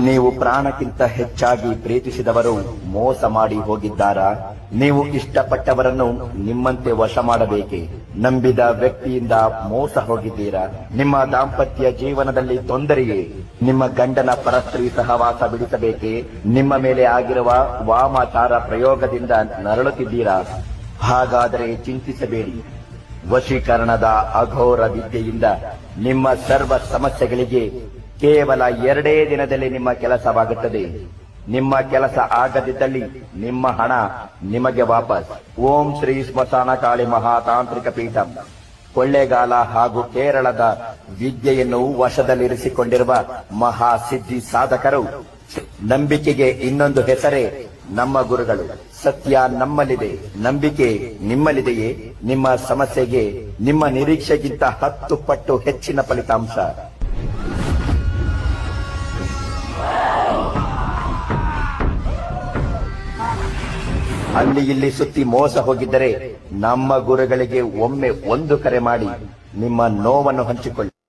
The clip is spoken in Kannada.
ನೀವು ಪ್ರಾಣಕ್ಕಿಂತ ಹೆಚ್ಚಾಗಿ ಪ್ರೀತಿಸಿದವರು ಮೋಸ ಮಾಡಿ ಹೋಗಿದ್ದಾರಾ? ನೀವು ಇಷ್ಟಪಟ್ಟವರನ್ನು ನಿಮ್ಮಂತೆ ವಶ ಮಾಡಬೇಕೆ? ನಂಬಿದ ವ್ಯಕ್ತಿಯಿಂದ ಮೋಸ ಹೋಗಿದ್ದೀರಾ? ನಿಮ್ಮ ದಾಂಪತ್ಯ ಜೀವನದಲ್ಲಿ ತೊಂದರೆಯೇ? ನಿಮ್ಮ ಗಂಡನ ಪರಸ್ತ್ರೀ ಸಹವಾಸ ಬಿಡಿಸಬೇಕೆ? ನಿಮ್ಮ ಮೇಲೆ ಆಗಿರುವ ವಾಮಾಚಾರ ಪ್ರಯೋಗದಿಂದ ನರಳುತ್ತಿದ್ದೀರಾ? ಹಾಗಾದರೆ ಚಿಂತಿಸಬೇಡಿ. ವಶೀಕರಣದ ಅಘೋರ ವಿದ್ಯೆಯಿಂದ ನಿಮ್ಮ ಸರ್ವ ಸಮಸ್ಯೆಗಳಿಗೆ ಕೇವಲ ಎರಡೇ ದಿನದಲ್ಲಿ ನಿಮ್ಮ ಕೆಲಸವಾಗುತ್ತದೆ. ನಿಮ್ಮ ಕೆಲಸ ಆಗದಿದ್ದಲ್ಲಿ ನಿಮ್ಮ ಹಣ ನಿಮಗೆ ವಾಪಸ್. ಓಂ ಶ್ರೀ ಸ್ಮಶಾನ ಕಾಳಿ ಮಹಾತಾಂತ್ರಿಕ ಪೀಠ. ಕೊಳ್ಳೇಗಾಲ ಹಾಗೂ ಕೇರಳದ ವಿದ್ಯೆಯನ್ನು ವಶದಲ್ಲಿರಿಸಿಕೊಂಡಿರುವ ಮಹಾಸಿದ್ಧಿ ಸಾಧಕರು, ನಂಬಿಕೆಗೆ ಇನ್ನೊಂದು ಹೆಸರೇ ನಮ್ಮ ಗುರುಗಳು. ಸತ್ಯ ನಮ್ಮಲ್ಲಿದೆ. ನಂಬಿಕೆ ನಿಮ್ಮಲ್ಲಿದೆಯೇ? ನಿಮ್ಮ ಸಮಸ್ಯೆಗೆ, ನಿಮ್ಮ ನಿರೀಕ್ಷೆಗಿಂತ ಹತ್ತು ಪಟ್ಟು ಹೆಚ್ಚಿನ ಫಲಿತಾಂಶ. ಅಲ್ಲಿ ಇಲ್ಲಿ ಸುತ್ತಿ ಮೋಸ ಹೋಗಿದ್ದರೆ ನಮ್ಮ ಗುರುಗಳಿಗೆ ಒಮ್ಮೆ ಒಂದು ಕರೆ ಮಾಡಿ ನಿಮ್ಮ ನೋವನ್ನು ಹಂಚಿಕೊಳ್ಳಿ.